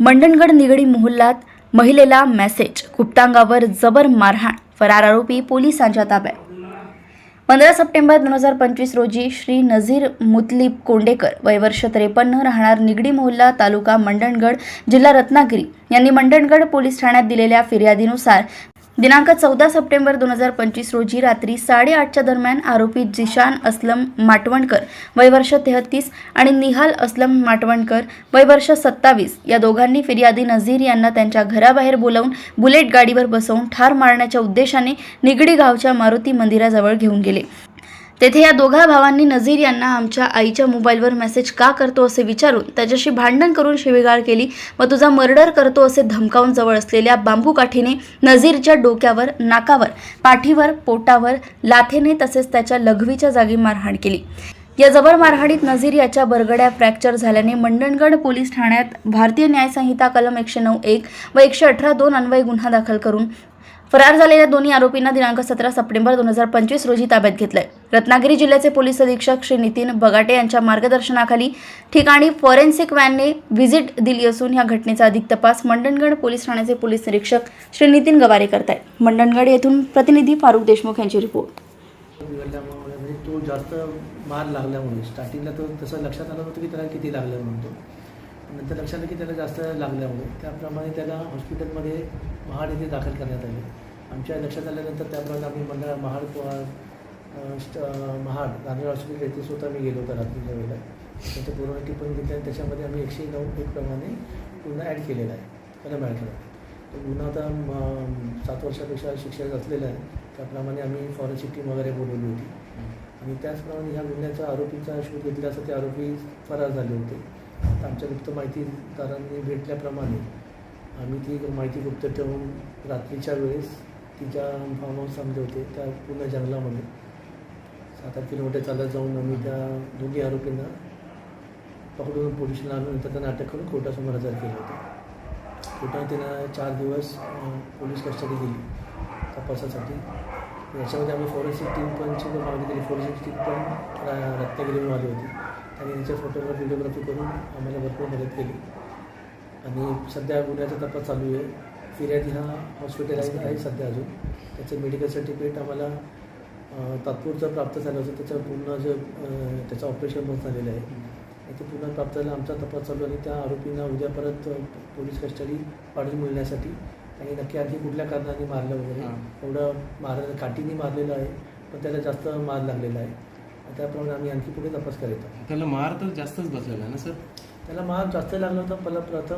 मंडणगड निगडी मोहल्लात महिलेला मेसेज गुप्तांगावर जबर मारहाण फरार आरोपी पोलिसांच्या ताब्यात. पंधरा सप्टेंबर दोन हजार पंचवीस रोजी श्री नझीर मुतलीब कोंडेकर वय वर्ष त्रेपन्न राहणार निगडी मोहल्ला तालुका मंडणगड जिल्हा रत्नागिरी यांनी मंडणगड पोलीस ठाण्यात दिलेल्या फिर्यादीनुसार दिनांक चौदा सप्टेंबर दोन हजार पंचवीस रोजी रात्री साडेआठच्या दरम्यान आरोपी जिशान असलम माटवणकर वयवर्ष तेहतीस आणि निहाल असलम माटवणकर वयवर्ष सत्तावीस या दोघांनी फिर्यादी नझीर यांना त्यांच्या घराबाहेर बोलावून बुलेट गाडीवर बसवून ठार मारण्याच्या उद्देशाने निगडी गावच्या मारुती मंदिराजवळ घेऊन गेले. तेथे या दोघा भावांनी नझीर यांना आमच्या आईच्या मोबाईलवर मेसेज का करतो असे विचारून त्याच्याशी भांडण करून शिवीगाळ केली व तुझा मर्डर करतो असे धमकावून जवळ असलेल्या बांबू काठीने नझीरच्या डोक्यावर नाकावर पाठीवर पोटावर लाथेने तसेच त्याच्या लघवीच्या जागी मारहाण केली. या जबर मारहाणीत नझीर याच्या बरगड्या फ्रॅक्चर झाल्याने मंडणगड पोलीस ठाण्यात भारतीय न्यायसंहिता कलम एकशे नऊ एक व एकशे अठरा दोन अन्वय गुन्हा दाखल करून फरार झालेल्या दोन्ही आरोपींना दिनांक सतरा सप्टेंबर दोन हजार पंचवीस रोजी ताब्यात घेतलंय. रत्नागिरी जिल्ह्याचे पोलीस अधीक्षक श्री नितीन बगाटे यांच्या मार्गदर्शनाखाली ठिकाणी फॉरेन्सिक व्हॅनने व्हिजिट दिली असून या घटनेचा अधिक तपास मंडणगड पोलीस ठाण्याचे पोलीस निरीक्षक श्री नितीन गवारे करत आहेत मंडणगड येथून प्रतिनिधी फारुख देशमुख यांची रिपोर्ट. तो जास्त मार लागल्यामुळे स्टार्टिंगला तो तसं लक्षात आलं होतं की त्याला किती लागलं म्हणतो नंतर लक्षात आलं की त्याला जास्त लागल्यामुळे त्याप्रमाणे त्याला हॉस्पिटलमध्ये महाड येथे दाखल करण्यात आले. आमच्या लक्षात आल्यानंतर त्याप्रमाणे आम्ही मंडळ महाड महाड गांधी हॉस्पिटल येथे स्वतः मी गेलो होतो रात्रीच्या वेळेला. त्याचं पूर्ण टिपण घेतलं आणि त्याच्यामध्ये आम्ही एकशे नऊ एक प्रमाणे पूर्ण ॲड केलेला आहे. त्याला मिळालं तो गुन्हा आता सात वर्षापेक्षा शिक्षक असलेला आहे. त्याप्रमाणे आम्ही फॉरेन्सिक टीम वगैरे बोलवली होती. आणि त्याचप्रमाणे ह्या गुन्ह्याचा आरोपीचा शोध घेतला असता ते आरोपी फरार झाले होते. तर आमच्या गुप्त माहितीदारांनी भेटल्याप्रमाणे आम्ही ती माहिती गुप्त ठेवून रात्रीच्या वेळेस तिच्या फार्म हाऊस थांबले होते त्या पूर्ण जंगलामध्ये. सात आठ किलोमीटर चालत जाऊन आम्ही त्या दोन्ही आरोपींना पकडून पोलिसला आणून नंतर त्यांना अटक करून कोर्टासमोर हजर केलं होतं. कोर्टाने त्यांना चार दिवस पोलीस कस्टडी दिली तपासासाठी. याच्यामध्ये आम्ही फॉरेन्सिक टीम पण सुद्धा मागणी केली. फॉरेन्सिक टीम पण रा- रत्नागिरीहून आली होती. त्यांनी त्यांच्या फोटोग्राफी व्हिडिओग्राफी करून आम्हाला भरपूर मदत केली. आणि सध्या गुन्ह्याचा तपास चालू आहे. फिर्यादी हा हॉस्पिटलाइज आहे सध्या अजून. त्याचं मेडिकल सर्टिफिकेट आम्हाला तात्पुरतं प्राप्त झालं होतं त्याचं पूर्ण जे त्याचं ऑपरेशन पण झालेलं आहे. ते पूर्ण प्राप्त झालं आमचा तपास चालू आहे आणि त्या आरोपींना उद्या परत पोलीस कस्टडी वाढून मिळण्यासाठी आणि नक्की आणखी कुठल्या कारणाने मारलं वगैरे. एवढं मार काठीने मारलेलं आहे पण त्याला जास्त मार लागलेला आहे. त्याप्रमाणे आम्ही आणखी पुढे तपास करत आहोत. त्याला मार तर जास्तच बसलेला आहे ना सर? त्याला मार जास्त लागला होता पहिला प्रथम